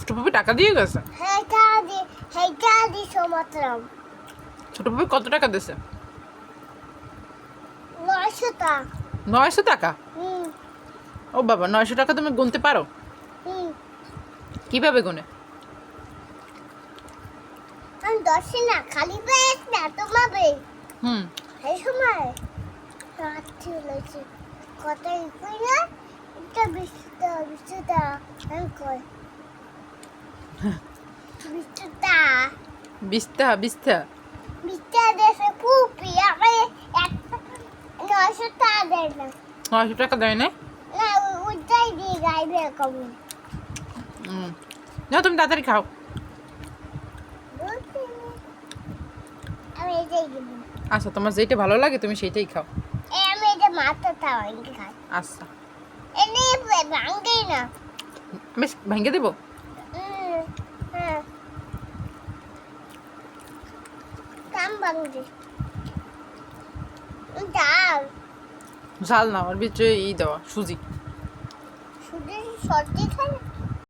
ছোট ভাবি টাকা দিয়ে গেছে? ছোট ভাবি কত টাকা দিয়েছে নয়শো টাকা। ও বাবা নয়শো টাকা তুমি গুনতে পারো? কীভাবে গুনে? দশে না খালি পেয়েছ না তোমাবে? হুম। এই সময় রাত্রি হয়েছে। না? এটা বিশুটা বিশুটা আমি কই বিস্তা বিস্তা। বিশুটা দেশে পুপি আমি নয়শো টাকা দেয় না। নয়শো টাকা দেয় না? না ওইটাই দিয়ে গাইবে হুম না তুমি তাড়াতাড়ি খাও। আচ্ছা তোমার যেটা ভালো লাগে তুমি সেইটাই খাও। আমি এটা ভাঙে খাই। আচ্ছা। এনে ভাঙেই না। আমি ভেঙে দেবো হুম, হ্যাঁ ডাল। ঝাল না ওর ভিতরে ই দেওয়া সুজি। সুজি সর্দি খায়